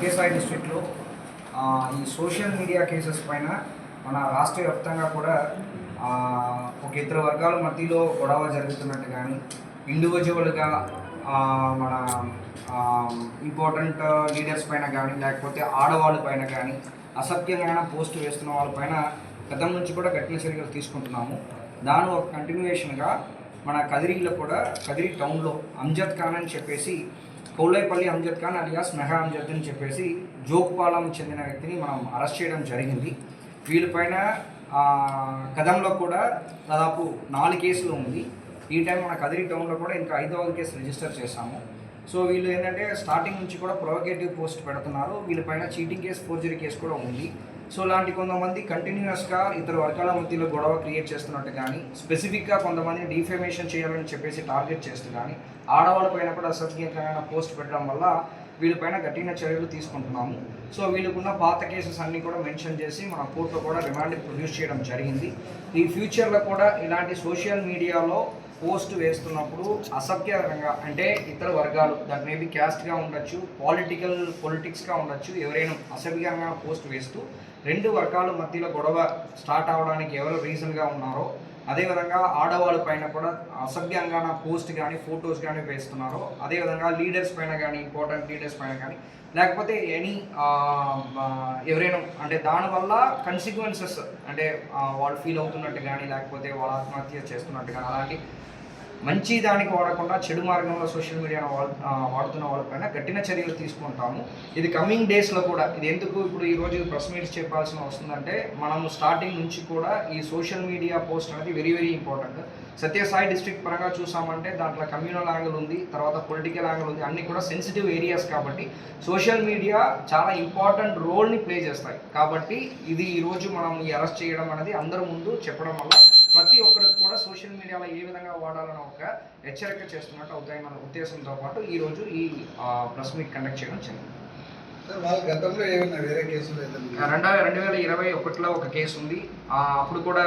సత్యసాయి డిస్ట్రిక్ట్లో. ఈ social media cases పైన మన రాష్ట్ర వ్యాప్తంగా కూడా ఒక ఇతర వర్గాల మధ్యలో గొడవ జరుగుతున్నట్టు కానీ ఇండివిజువల్గా మన ఇంపార్టెంట్ లీడర్స్ పైన కానీ లేకపోతే ఆడవాళ్ళ పైన కానీ అసభ్యమైన పోస్ట్ వేస్తున్న వాళ్ళపైన గతం నుంచి కూడా కఠిన చర్యలు తీసుకుంటున్నాము. దాని ఒక కంటిన్యూయేషన్గా మన కదిరిలో కూడా కదిరి టౌన్లో అంజద్ ఖాన్ అని చెప్పేసి కౌలైపల్లి అంజద్ ఖాన్ అలియాస్ మెహా అంజద్ అని చెప్పేసి జోక్పాలం చెందిన వ్యక్తిని మనం అరెస్ట్ చేయడం జరిగింది. వీళ్ళపైన కదంలో కూడా దాదాపు నాలుగు కేసులు ఉంది. ఈ టైం మన కదిరి టౌన్లో కూడా ఇంకా ఐదవ కేసు రిజిస్టర్ చేశాము. సో వీళ్ళు ఏంటంటే స్టార్టింగ్ నుంచి కూడా ప్రొవకేటివ్ పోస్ట్ పెడుతున్నారు. వీళ్ళపైన చీటింగ్ కేసు ఫోర్జరీ కేసు కూడా ఉంది. సో ఇలాంటి కొంతమంది కంటిన్యూస్గా ఇతర వర్గాల మధ్యలో గొడవ క్రియేట్ చేస్తున్నట్టు కానీ స్పెసిఫిక్గా కొంతమందిని డిఫేమేషన్ చేయాలని చెప్పేసి టార్గెట్ చేస్తూ కానీ ఆడవాళ్ళపైన కూడా అసభ్యకరమైన పోస్ట్ పెట్టడం వల్ల వీళ్ళపైన కఠిన చర్యలు తీసుకుంటున్నాము. సో వీళ్ళకున్న పాత కేసెస్ అన్నీ కూడా మెన్షన్ చేసి మన కోర్టులో కూడా రిమాండ్ ప్రొడ్యూస్ చేయడం జరిగింది. ఈ ఫ్యూచర్లో కూడా ఇలాంటి సోషల్ మీడియాలో పోస్ట్ వేస్తున్నప్పుడు అసభ్యకరంగా అంటే ఇతర వర్గాలు దట్ మేబీ క్యాస్ట్గా ఉండొచ్చు పాలిటికల్ పొలిటిక్స్గా ఉండొచ్చు ఎవరైనా అసభ్యంగా పోస్ట్ వేస్తూ రెండు వర్గాల మధ్యలో గొడవ స్టార్ట్ అవడానికి ఎవరు రీజన్గా ఉన్నారో అదేవిధంగా ఆడవాళ్ళ పైన కూడా అసభ్యంగా పోస్ట్ కానీ ఫొటోస్ కానీ వేస్తున్నారు అదేవిధంగా లీడర్స్ పైన కానీ ఇంపార్టెంట్ లీడర్స్ పైన కానీ లేకపోతే ఎనీ ఎవరైనా అంటే దానివల్ల కన్సిక్వెన్సెస్ అంటే వాళ్ళు ఫీల్ అవుతున్నట్టు కానీ లేకపోతే వాళ్ళు ఆత్మహత్య చేస్తున్నట్టు కానీ అలాంటి మంచి దానికి వాడకుండా చెడు మార్గంలో సోషల్ మీడియాను వాడుతున్న వాళ్ళపైన కఠిన చర్యలు తీసుకుంటాము. ఇది కమింగ్ డేస్లో కూడా ఇది ఎందుకు ఇప్పుడు ఈ రోజు ప్రెస్ మీట్స్ చెప్పాల్సిన వస్తుందంటే మనము స్టార్టింగ్ నుంచి కూడా ఈ సోషల్ మీడియా పోస్ట్ అనేది very very important Sathya Sai district పరంగా చూసామంటే దాంట్లో కమ్యూనల్ యాంగిల్ ఉంది తర్వాత పొలిటికల్ యాంగిల్ ఉంది అన్ని కూడా సెన్సిటివ్ ఏరియాస్ కాబట్టి సోషల్ మీడియా చాలా ఇంపార్టెంట్ రోల్ని ప్లే చేస్తాయి. కాబట్టి ఇది ఈరోజు మనం ఈ అరెస్ట్ చేయడం అనేది అందరి ముందు చెప్పడం వల్ల ప్రతి ఒక్కరికి కూడా సోషల్ మీడియాలో ఏ విధంగా వాడాలన్న ఒక హెచ్చరిక చేస్తున్నట్టు అవుతాయి మన ఉద్దేశంతో పాటు ఈరోజు ఈ ప్రెస్ మీట్ కండక్ట్ చేయడం జరిగింది. గతంలో ఏమైనా వేరే కేసులు రెండు రెండు వేల ఇరవై ఒకటిలో ఒక కేసు ఉంది. ఆ, అప్పుడు కూడా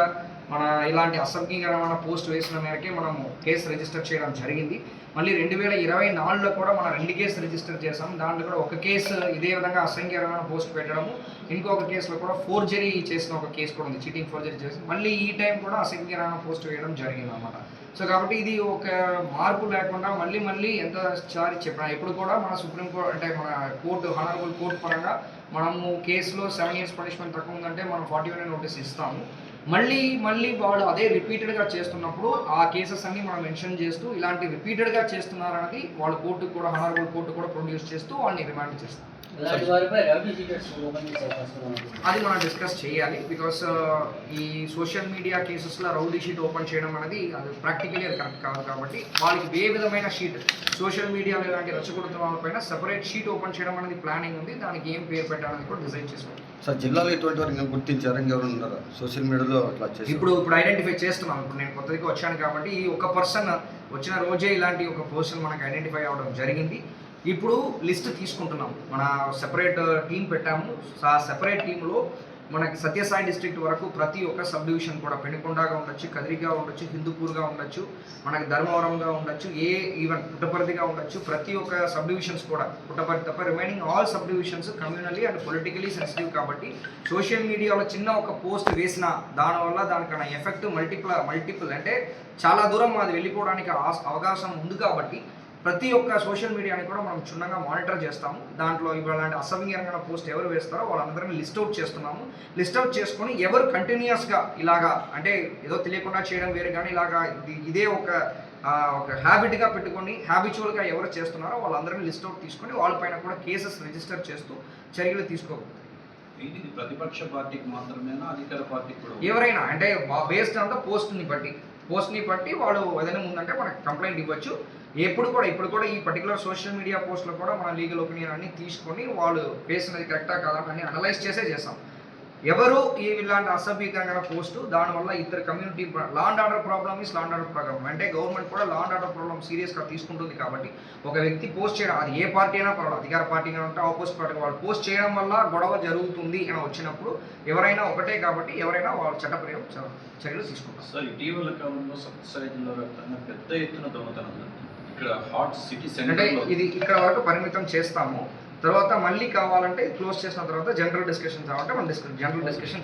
మన ఇలాంటి అసభ్యకరమైన పోస్ట్ వేసిన మేరకే మనం కేసు రిజిస్టర్ చేయడం జరిగింది. మళ్ళీ రెండు వేల ఇరవై నాలుగులో కూడా మనం రెండు కేసు రిజిస్టర్ చేసాం దాంట్లో కూడా ఒక కేసు ఇదే విధంగా అసంఖ్యకరమైన పోస్ట్ పెట్టడము ఇంకొక కేసులో కూడా ఫోర్జరీ చేసిన ఒక కేసు కూడా ఉంది చీటింగ్ ఫోర్జరీ చేసి. మళ్ళీ ఈ టైం కూడా అసంఖ్యకరమైన పోస్ట్ వేయడం జరిగింది అనమాట సో కాబట్టి ఇది ఒక మార్పు లేకుండా మళ్ళీ మళ్ళీ ఎంత సారి చెప్పినా ఇప్పుడు కూడా మన సుప్రీం కోర్ట్ అంటే మన కోర్టు హానరబుల్ కోర్టు పరంగా మనము కేసులో సెవెన్ ఇయర్స్ పనిష్మెంట్ తక్కువ ఉందంటే మనం ఫార్టీ వన్ నోటీస్ ఇస్తాము. మళ్ళీ మళ్ళీ వాళ్ళు అదే రిపీటెడ్గా చేస్తున్నప్పుడు ఆ కేసెస్ అన్ని మనం మెన్షన్ చేస్తూ ఇలాంటి రిపీటెడ్గా చేస్తున్నారన్నది వాళ్ళ కోర్టుకు కూడా హానరబుల్ కోర్టు కూడా ప్రొడ్యూస్ చేస్తూ వాళ్ళని రిమాండ్ చేస్తాం. అది మనం డిస్కస్ చేయాలి బికాస్ ఈ సోషల్ మీడియా కేసెస్లో రౌడీ షీట్ ఓపెన్ చేయడం అనేది అది ప్రాక్టికలీ అది కరెక్ట్ కాదు కాబట్టి వాళ్ళకి ఏ విధమైన షీట్? సోషల్ మీడియాలో ఇలాంటి రెచ్చగొడుతున్న వాళ్ళపైన సెపరేట్ షీట్ ఓపెన్ చేయడం అనేది ప్లానింగ్ ఉంది. దానికి ఏం పేరు పెట్టాలని కూడా డిసైడ్ చేసుకోవాలి. సార్ జిల్లాలో ఇటువంటి వారు ఇంకా గుర్తించారు ఇంకెవరు ఉన్నారా? సోషల్ మీడియాలో అట్లా చేసి ఇప్పుడు ఇప్పుడు ఐడెంటిఫై చేస్తున్నాం. ఇప్పుడు నేను కొత్తగా వచ్చాను కాబట్టి ఈ ఒక పర్సన్ వచ్చిన రోజే ఇలాంటి ఒక పోస్టులు మనకు ఐడెంటిఫై అవ్వడం జరిగింది. ఇప్పుడు లిస్ట్ తీసుకుంటున్నాం. మన సెపరేట్ టీం పెట్టాము. ఆ సెపరేట్ టీంలో మనకి సత్యసాయి డిస్ట్రిక్ట్ వరకు ప్రతి ఒక్క సబ్ డివిజన్ కూడా పెనుకొండగా ఉండొచ్చు కదిరిగా ఉండొచ్చు హిందూపూర్గా ఉండొచ్చు మనకి ధర్మవరంగా ఉండొచ్చు ఏ ఈవెన్ పుట్టపర్తిగా ఉండొచ్చు ప్రతి ఒక్క సబ్ డివిజన్స్ కూడా పుట్టపర్తి తప్ప remaining all sub divisions communally and politically sensitive కాబట్టి సోషల్ మీడియాలో చిన్న ఒక పోస్ట్ వేసిన దానివల్ల దానికన్నా ఎఫెక్ట్ మల్టిపుల్ మల్టిపుల్ అంటే చాలా దూరం అది వెళ్ళిపోవడానికి అవకాశం ఉంది కాబట్టి ప్రతి ఒక్క సోషల్ మీడియాని కూడా మనం క్షుణ్ణంగా మానిటర్ చేస్తాము. దాంట్లో అలాంటి అసభ్యంగా పోస్ట్ ఎవరు వేస్తారో వాళ్ళందరినీ లిస్ట్ అవుట్ చేస్తున్నాము. లిస్ట్ అవుట్ చేసుకొని ఎవరు కంటిన్యూస్గా ఇలాగా అంటే ఏదో తెలియకుండా చేయడం వేరు కానీ ఇలాగా ఇది ఒక ఒక హ్యాబిట్గా పెట్టుకొని హ్యాబిచువల్గా ఎవరు చేస్తున్నారో వాళ్ళందరినీ లిస్ట్ అవుట్ తీసుకొని వాళ్ళపైన కూడా కేసెస్ రిజిస్టర్ చేస్తూ చర్యలు తీసుకోబోతాయి ఇది ప్రతిపక్ష పార్టీకి మాత్రమేనా? అధికార పార్టీకి కూడా? ఎవరైనా అంటే బేస్డ్ అంతా పోస్ట్ని బట్టి పోస్ట్ని బట్టి వాడు ఏదైనా ఉందంటే మనకి కంప్లైంట్ ఇవ్వచ్చు. ఎప్పుడు కూడా ఇప్పుడు కూడా ఈ పర్టికులర్ సోషల్ మీడియా పోస్ట్లో కూడా మన లీగల్ ఒపీనియన్ అన్ని తీసుకొని వాళ్ళు వేసినది కరెక్టా కాదా అని అనలైజ్ చేసే చేస్తాం. ఎవరు ఈ ఇలాంటి అసభ్యకరంగా పోస్టు దానివల్ల ఇద్దరు community law and order problem is law and order problem అంటే గవర్నమెంట్ కూడా లా అండ్ ఆర్డర్ ప్రాబ్లమ్ సీరియస్గా తీసుకుంటుంది కాబట్టి ఒక వ్యక్తి పోస్ట్ చేయడం అది ఏ పార్టీ అయినా పర్వాలేదు అధికార పార్టీ అయినా ఉంటే ఆపోజిట్ పార్టీ వాళ్ళు పోస్ట్ చేయడం వల్ల గొడవ జరుగుతుంది అని వచ్చినప్పుడు ఎవరైనా ఒకటే కాబట్టి ఎవరైనా వాళ్ళు చట్టపర్యం చర్యలు తీసుకుంటారు. సార్ ఇటీవల కాలంలో జిల్లా వ్యాప్తంగా పెద్ద ఎత్తున దొంగతనం ఇక్కడ హాట్ సిటీ అంటే ఇది ఇక్కడ వరకు పరిమితం చేస్తాము. తర్వాత మళ్ళీ కావాలంటే క్లోజ్ చేసిన తర్వాత జనరల్ డిస్కషన్ కావాలంటే మనం డిస్కస్ జనరల్ డిస్కషన్